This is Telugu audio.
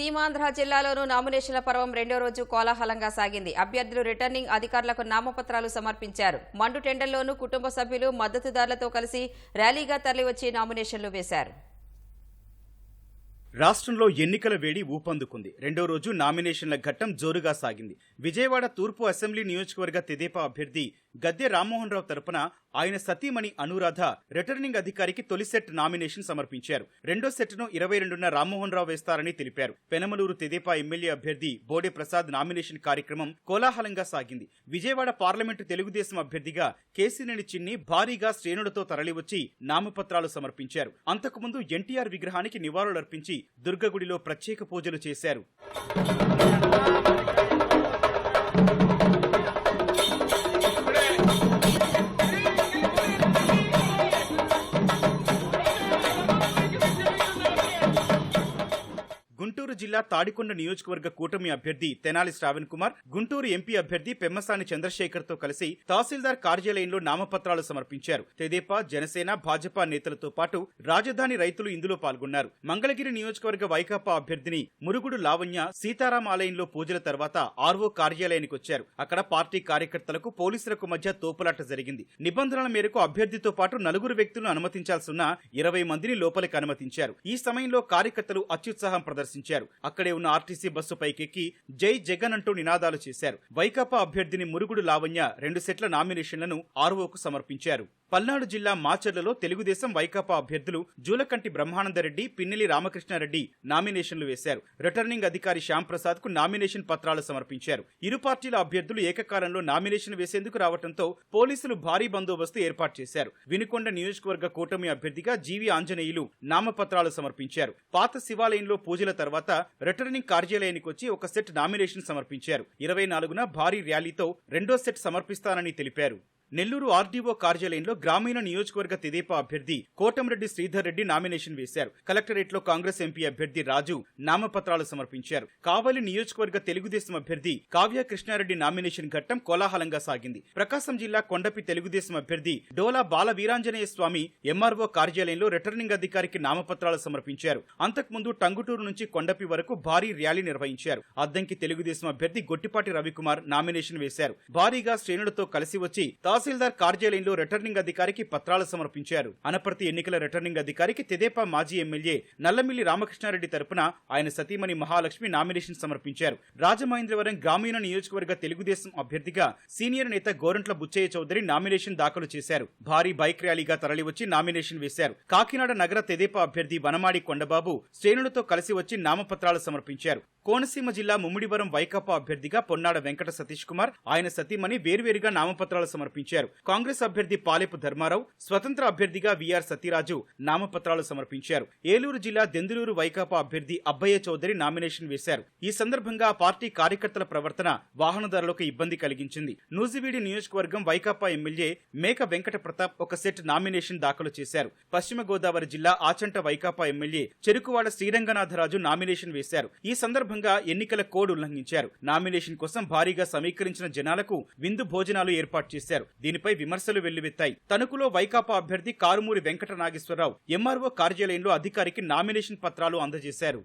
సీమాంధ్ర జిల్లాలోనూ నామినేషన్ల పర్వం రెండో రోజు కోలాహలంగా సాగింది. అభ్యర్థులు రిటర్నింగ్ అధికారులకు నామపత్రాలు సమర్పించారు. మండు టెండర్లోనూ కుటుంబ సభ్యులు మద్దతుదారులతో కలిసి ర్యాలీగా తరలివచ్చి నామినేషన్లు వేశారు. రాష్ట్రంలో ఎన్నికల వేడి ఊపందుకుంది. రెండో రోజు నామినేషన్ల ఘట్టం జోరుగా సాగింది. విజయవాడ తూర్పు అసెంబ్లీ నియోజకవర్గ తెదేపా అభ్యర్థి గద్దె రామ్మోహన్ రావు తరపున ఆయన సతీమణి అనురాధ రిటర్నింగ్ అధికారికి తొలి సెట్ నామినేషన్ సమర్పించారు. రెండో సెట్ను ఇరవై రెండున రామ్మోహన్ రావు వేస్తారని తెలిపారు. పెనమలూరు తెదేపా ఎమ్మెల్యే అభ్యర్థి బోడే ప్రసాద్ నామినేషన్ కార్యక్రమం కోలాహలంగా సాగింది. విజయవాడ పార్లమెంటు తెలుగుదేశం అభ్యర్థిగా కేసినేని చిన్ని భారీగా శ్రేణులతో తరలివచ్చి నామపత్రాలు సమర్పించారు. అంతకుముందు ఎన్టీఆర్ విగ్రహానికి నివాళులర్పించి దుర్గగుడిలో ప్రత్యేక పూజలు చేశారు. జిల్లా తాడికొండ నియోజకవర్గ కూటమి అభ్యర్థి తెనాలి శ్రావణ్ కుమార్ గుంటూరు ఎంపీ అభ్యర్థి పెమ్మసాని చంద్రశేఖర్తో కలిసి తహసీల్దార్ కార్యాలయంలో నామపత్రాలు సమర్పించారు. తెదేపా జనసేన భాజపా నేతలతో పాటు రాజధాని రైతులు ఇందులో పాల్గొన్నారు. మంగళగిరి నియోజకవర్గ వైకాపా అభ్యర్థిని మురుగుడు లావణ్య సీతారాం ఆలయంలో పూజల తర్వాత ఆర్వో కార్యాలయానికి వచ్చారు. అక్కడ పార్టీ కార్యకర్తలకు పోలీసులకు మధ్య తోపులాట జరిగింది. నిబంధనల మేరకు అభ్యర్థితో పాటు నలుగురు వ్యక్తులను అనుమతించాల్సిన ఇరవై మందిని లోపలికి అనుమతించారు. ఈ సమయంలో కార్యకర్తలు అత్యుత్సాహం ప్రదర్శించారు. అక్కడే ఉన్న ఆర్టీసీ బస్సు పైకెక్కి జై జగన్ అంటూ నినాదాలు చేశారు. వైకాపా అభ్యర్థిని మురుగుడు లావణ్య రెండు సెట్ల నామినేషన్లను ఆర్వోకు సమర్పించారు. పల్నాడు జిల్లా మాచర్లలో తెలుగుదేశం వైకాపా అభ్యర్థులు జూలకంటి బ్రహ్మానందరెడ్డి పిన్నెలి రామకృష్ణారెడ్డి నామినేషన్లు వేశారు. రిటర్నింగ్ అధికారి శ్యాంప్రసాద్కు నామినేషన్ పత్రాలు సమర్పించారు. ఇరు పార్టీల అభ్యర్థులు ఏకకాలంలో నామినేషన్ వేసేందుకు రావడంతో పోలీసులు భారీ బందోబస్తు ఏర్పాటు చేశారు. వినుకొండ నియోజకవర్గ కూటమి అభ్యర్థిగా జీవి ఆంజనేయులు నామపత్రాలు సమర్పించారు. పాత శివాలయంలో పూజల తర్వాత రిటర్నింగ్ కార్యాలయానికి వచ్చి ఒక సెట్ నామినేషన్ సమర్పించారు. ఇరవై నాలుగున భారీ ర్యాలీతో రెండో సెట్ సమర్పిస్తానని తెలిపారు. నెల్లూరు ఆర్డీఓ కార్యాలయంలో గ్రామీణ నియోజకవర్గ తెదేపా అభ్యర్థి కోటంరెడ్డి శ్రీధర్ రెడ్డి నామినేషన్ వేశారు. కలెక్టరేట్లో కాంగ్రెస్ ఎంపీ అభ్యర్థి రాజు నామపత్రాలు సమర్పించారు. కావలి నియోజకవర్గ తెలుగుదేశం అభ్యర్థి కావ్య కృష్ణారెడ్డి నామినేషన్ ఘట్టం కోలాహలంగా సాగింది. ప్రకాశం జిల్లా కొండపి తెలుగుదేశం అభ్యర్థి డోలా బాల వీరాంజనేయ స్వామి ఎంఆర్ఓ కార్యాలయంలో రిటర్నింగ్ అధికారికి నామపత్రాలు సమర్పించారు. అంతకుముందు టంగుటూరు నుంచి కొండపి వరకు భారీ ర్యాలీ నిర్వహించారు. అద్దంకి తెలుగుదేశం అభ్యర్థి గొట్టిపాటి రవికుమార్ నామినేషన్ వేశారు. భారీగా శ్రేణులతో కలిసి వచ్చి తహసీల్దార్ కార్యాలయంలో రిటర్నింగ్ అధికారికి పత్రాలు సమర్పించారు. అనపర్తి ఎన్నికల రిటర్నింగ్ అధికారికి తెదేపా మాజీ ఎమ్మెల్యే నల్లమిల్లి రామకృష్ణారెడ్డి తరపున ఆయన సతీమణి మహాలక్ష్మి నామినేషన్ సమర్పించారు. రాజమహేంద్రవరం గ్రామీణ నియోజకవర్గ తెలుగుదేశం అభ్యర్థిగా సీనియర్ నేత గోరంట్ల బుచ్చయ్య చౌదరి నామినేషన్ దాఖలు చేశారు. భారీ బైక్ ర్యాలీగా తరలివచ్చి నామినేషన్ వేశారు. కాకినాడ నగర తెదేపా అభ్యర్థి వనమాడి కొండబాబు శ్రేణులతో కలిసి వచ్చి నామపత్రాలు సమర్పించారు. కోనసీమ జిల్లా ముమ్మిడివరం వైకాపా అభ్యర్థిగా పొన్నాడ వెంకట సతీష్ కుమార్ ఆయన సతీమణి వేర్వేరుగా నామపత్రాలు సమర్పించారు. కాంగ్రెస్ అభ్యర్థి పాలెపు ధర్మారావు స్వతంత్ర అభ్యర్థిగా విఆర్ సతీరాజు నామపత్రాలు సమర్పించారు. ఏలూరు జిల్లా దెందులూరు వైకాపా అభ్యర్థి అబ్బయ్య చౌదరి నామినేషన్ వేశారు. ఈ సందర్భంగా పార్టీ కార్యకర్తల ప్రవర్తన వాహనదారులకు ఇబ్బంది కలిగించింది. నూజివీడి నియోజకవర్గం వైకాపా ఎమ్మెల్యే మేక వెంకట ప్రతాప్ ఒక సెట్ నామినేషన్ దాఖలు చేశారు. పశ్చిమ గోదావరి జిల్లా ఆచంట వైకాపా ఎమ్మెల్యే చెరుకువాడ శ్రీరంగనాథరాజు నామినేషన్ వేశారు. ఈ సందర్భంగా ఎన్నికల కోడ్ ఉల్లంఘించారు. నామినేషన్ కోసం భారీగా సమీకరించిన జనాలకు విందు భోజనాలు ఏర్పాటు చేశారు. దీనిపై విమర్శలు వెల్లువెత్తాయి. తణుకులో వైకాపా అభ్యర్థి కారుమూరి వెంకట నాగేశ్వరరావు ఎంఆర్ఓ కార్యాలయంలో అధికారికి నామినేషన్ పత్రాలు అందజేశారు.